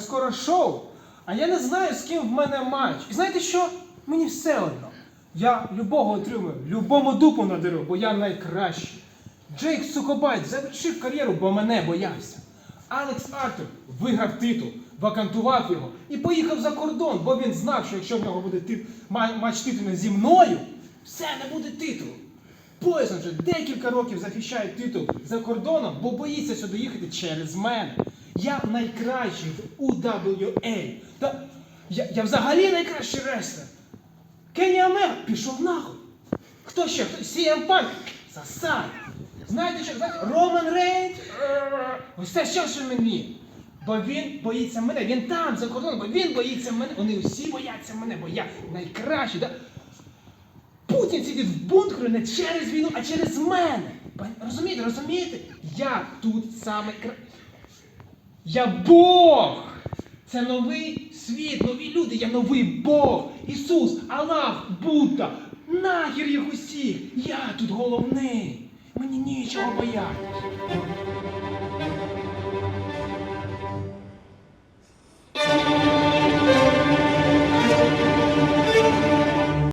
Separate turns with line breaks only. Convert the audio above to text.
скоро шоу, а я не знаю, з ким в мене матч. І знаєте що? Мені все одно. Я любого отримую, любому дупу надеру, бо я найкращий. Джейк Сукобайт завершив кар'єру, бо мене боявся. Алекс Артур виграв титул, вакантував його і поїхав за кордон, бо він знав, що якщо в нього буде тит... матч титулу зі мною, все не буде титулу. Поясон вже декілька років захищає титул за кордоном, бо боїться сюди їхати через мене. Я найкращий в UWA. Та я, я взагалі найкращий рестлер. Кенні Омега пішов нахуй. Хто ще? CM Punk? Засад. Знаєте що? Знаєте? Роман Рейнс? Ось це що ж мені? Бо він боїться мене. Він там, за кордоном, бо він боїться мене. Вони всі бояться мене, бо я найкращий. Да? Путін сидить в бункері не через війну, а через мене. Розумієте, розумієте? Я тут саме кра... Я Бог! Це новий світ, нові люди, я новий Бог. Ісус, Аллах, Будда. Нахер їх усіх. Я тут головний. Мені нічого боятися.